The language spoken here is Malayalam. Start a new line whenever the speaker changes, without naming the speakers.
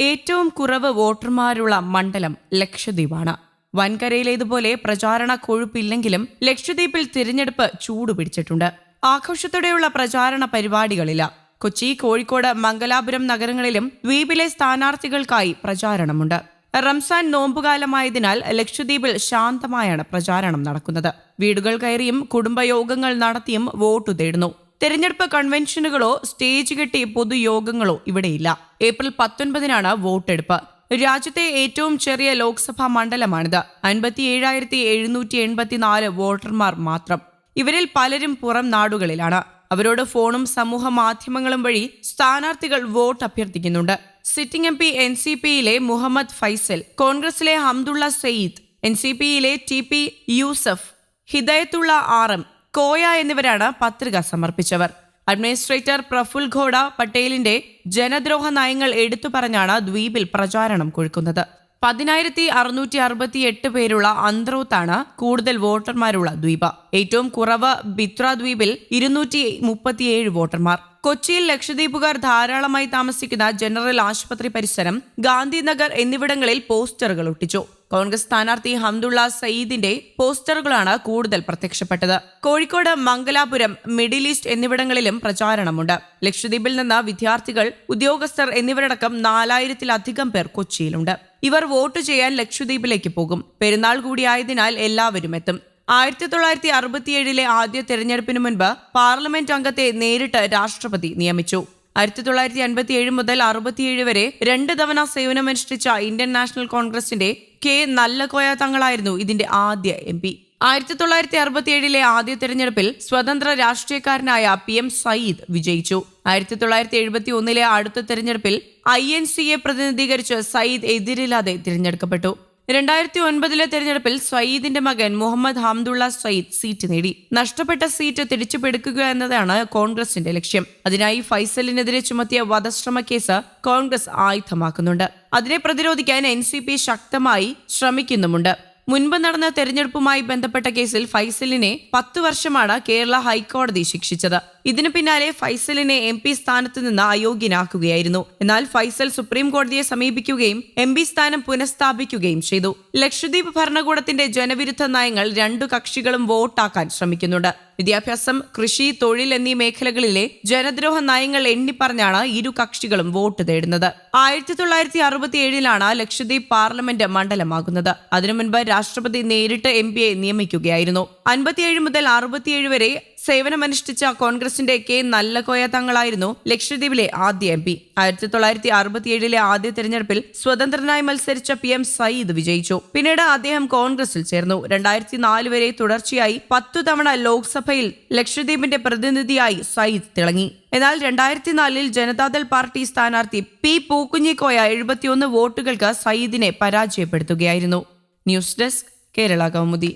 ഏറ്റവും കുറവ് വോട്ടർമാരുള്ള മണ്ഡലം ലക്ഷദ്വീപാണ്. വൻകരയിലേതുപോലെ പ്രചാരണ കൊഴുപ്പില്ലെങ്കിലും ലക്ഷദ്വീപിൽ തിരഞ്ഞെടുപ്പ് ചൂടുപിടിച്ചിട്ടുണ്ട് ആഘോഷത്തോടെയുള്ള പ്രചാരണ പരിപാടികളില്ല കൊച്ചി കോഴിക്കോട് മംഗലാപുരം നഗരങ്ങളിലും ദ്വീപിലെ സ്ഥാനാർത്ഥികൾക്കായി പ്രചാരണമുണ്ട്. റംസാൻ നോമ്പുകാലമായതിനാൽ ലക്ഷദ്വീപിൽ ശാന്തമായാണ് പ്രചാരണം നടക്കുന്നത്. വീടുകൾ കയറിയും കുടുംബയോഗങ്ങൾ നടത്തിയും വോട്ടു തേടുന്നു. തെരഞ്ഞെടുപ്പ് കൺവെൻഷനുകളോ സ്റ്റേജ് കെട്ടി പൊതുയോഗങ്ങളോ ഇവിടെയില്ല. ഏപ്രിൽ പത്തൊൻപതിനാണ് വോട്ടെടുപ്പ്. രാജ്യത്തെ ഏറ്റവും ചെറിയ ലോക്സഭാ മണ്ഡലമാണിത്. അൻപത്തിയേഴായിരത്തി എഴുന്നൂറ്റി എൺപത്തിനാല് വോട്ടർമാർ മാത്രം. ഇവരിൽ പലരും പുറം നാടുകളിലാണ്. അവരോട് ഫോണും സമൂഹ മാധ്യമങ്ങളും വഴി സ്ഥാനാർത്ഥികൾ vote അഭ്യർത്ഥിക്കുന്നുണ്ട്. Sitting M P N C പിയിലെ മുഹമ്മദ് ഫൈസൽ കോൺഗ്രസിലെ ഹംദുള്ള സയ്യിദ് എൻ സി പിയിലെ T P Yusuf Hidayathulla R M Koya എന്നിവരാണ് പത്രിക സമർപ്പിച്ചവർ. അഡ്മിനിസ്ട്രേറ്റർ പ്രഫുൽ ഘോഡ പട്ടേലിന്റെ ജനദ്രോഹ നയങ്ങൾ എടുത്തു പറഞ്ഞാണ് ദ്വീപിൽ പ്രചാരണം കൊഴുക്കുന്നത്. പതിനായിരത്തി അറുന്നൂറ്റി അറുപത്തി എട്ട് പേരുള്ള അന്ത്രോത്താണ് കൂടുതൽ വോട്ടർമാരുള്ള ദ്വീപ്. ഏറ്റവും കുറവ് ബിത്ര ദ്വീപിൽ ഇരുന്നൂറ്റി മുപ്പത്തിയേഴ് വോട്ടർമാർ. കൊച്ചിയിൽ ലക്ഷദ്വീപുകാർ ധാരാളമായി താമസിക്കുന്ന ജനറൽ ആശുപത്രി പരിസരം ഗാന്ധിനഗർ എന്നിവിടങ്ങളിൽ പോസ്റ്ററുകൾ ഒട്ടിച്ചു. കോൺഗ്രസ് സ്ഥാനാർത്ഥി ഹംദുള്ള സയ്യിദിന്റെ പോസ്റ്ററുകളാണ് കൂടുതൽ പ്രത്യക്ഷപ്പെട്ടത്. കോഴിക്കോട് മംഗലാപുരം മിഡിൽ ഈസ്റ്റ് എന്നിവിടങ്ങളിലും പ്രചാരണമുണ്ട്. ലക്ഷദ്വീപിൽ നിന്ന് വിദ്യാർത്ഥികൾ ഉദ്യോഗസ്ഥർ എന്നിവരടക്കം നാലായിരത്തിലധികം പേർ കൊച്ചിയിലുണ്ട്. ഇവർ വോട്ട് ചെയ്യാൻ ലക്ഷദ്വീപിലേക്ക് പോകും. പെരുന്നാൾ കൂടിയായതിനാൽ എല്ലാവരും എത്തും. ആയിരത്തി തൊള്ളായിരത്തി അറുപത്തിയേഴിലെ ആദ്യ തെരഞ്ഞെടുപ്പിന് മുൻപ് പാർലമെന്റ് അംഗത്തെ നേരിട്ട് രാഷ്ട്രപതി നിയമിച്ചു. ആയിരത്തി തൊള്ളായിരത്തി അൻപത്തി ഏഴ് മുതൽ അറുപത്തിയേഴ് വരെ രണ്ട് തവണ സേവനമനുഷ്ഠിച്ച ഇന്ത്യൻ നാഷണൽ കോൺഗ്രസിന്റെ കെ നല്ലകോയ തങ്ങളായിരുന്നു ഇതിന്റെ ആദ്യ എം പി. ആയിരത്തി തൊള്ളായിരത്തി അറുപത്തിയേഴിലെ ആദ്യ തെരഞ്ഞെടുപ്പിൽ സ്വതന്ത്ര രാഷ്ട്രീയക്കാരനായ പി എം സയ്യിദ് വിജയിച്ചു. ആയിരത്തി തൊള്ളായിരത്തി എഴുപത്തി ഒന്നിലെ അടുത്ത തെരഞ്ഞെടുപ്പിൽ ഐ എൻ സിയെ പ്രതിനിധീകരിച്ച് സയ്യിദ് എതിരില്ലാതെ തിരഞ്ഞെടുക്കപ്പെട്ടു. രണ്ടായിരത്തി ഒൻപതിലെ തെരഞ്ഞെടുപ്പിൽ സയ്യിദിന്റെ മകൻ മുഹമ്മദ് ഹംദുള്ള സയ്യിദ് സീറ്റ് നേടി. നഷ്ടപ്പെട്ട സീറ്റ് തിരിച്ചുപിടിക്കുക എന്നതാണ് കോൺഗ്രസിന്റെ ലക്ഷ്യം. അതിനായി ഫൈസലിനെതിരെ ചുമത്തിയ വധശ്രമ കേസ് കോൺഗ്രസ് ആയുധമാക്കുന്നുണ്ട്. അതിനെ പ്രതിരോധിക്കാൻ എൻ ശക്തമായി ശ്രമിക്കുന്നുമുണ്ട്. മുൻപ് നടന്ന തെരഞ്ഞെടുപ്പുമായി ബന്ധപ്പെട്ട കേസിൽ ഫൈസലിനെ പത്തു വർഷമാണ് കേരള ഹൈക്കോടതി ശിക്ഷിച്ചത്. ഇതിനു പിന്നാലെ ഫൈസലിനെ എം പി സ്ഥാനത്ത് നിന്ന് അയോഗ്യനാക്കുകയായിരുന്നു. എന്നാൽ ഫൈസൽ സുപ്രീം കോടതിയെ സമീപിക്കുകയും എം പി സ്ഥാനം പുനഃസ്ഥാപിക്കുകയും ചെയ്തു. ലക്ഷദ്വീപ് ഭരണകൂടത്തിന്റെ ജനവിരുദ്ധ നയങ്ങൾ രണ്ടു കക്ഷികളും വോട്ടാക്കാൻ ശ്രമിക്കുന്നുണ്ട്. വിദ്യാഭ്യാസം കൃഷി തൊഴിൽ എന്നീ മേഖലകളിലെ ജനദ്രോഹ നയങ്ങൾ എണ്ണിപ്പറഞ്ഞാണ് ഇരു കക്ഷികളും വോട്ട് തേടുന്നത്. ആയിരത്തി തൊള്ളായിരത്തി അറുപത്തി ഏഴിലാണ് ലക്ഷദ്വീപ് പാർലമെന്റ് മണ്ഡലമാകുന്നത്. അതിനു മുൻപ് രാഷ്ട്രപതി നേരിട്ട് എം പിയെ നിയമിക്കുകയായിരുന്നു. അൻപത്തിയേഴ് മുതൽ അറുപത്തിയേഴ് വരെ സേവനമനുഷ്ഠിച്ച കോൺഗ്രസിന്റെ കെ നല്ലകോയ തങ്ങളായിരുന്നു ലക്ഷദ്വീപിലെ ആദ്യ എം പി. ആയിരത്തി തൊള്ളായിരത്തി അറുപത്തിയേഴിലെ ആദ്യ തെരഞ്ഞെടുപ്പിൽ സ്വതന്ത്രനായി മത്സരിച്ച പി എം സയ്യിദ് വിജയിച്ചു. പിന്നീട് അദ്ദേഹം കോൺഗ്രസിൽ ചേർന്നു. രണ്ടായിരത്തി നാല് വരെ തുടർച്ചയായി പത്തു തവണ ലോക്സഭയിൽ ലക്ഷദ്വീപിന്റെ പ്രതിനിധിയായി സയ്യിദ് തിളങ്ങി. എന്നാൽ രണ്ടായിരത്തി നാലിൽ ജനതാദൾ പാർട്ടി സ്ഥാനാർത്ഥി പി പൂക്കുഞ്ഞിക്കോയ എഴുപത്തിയൊന്ന് വോട്ടുകൾക്ക് സയ്യിദിനെ പരാജയപ്പെടുത്തുകയായിരുന്നു. News desk Kerala Kaumudi.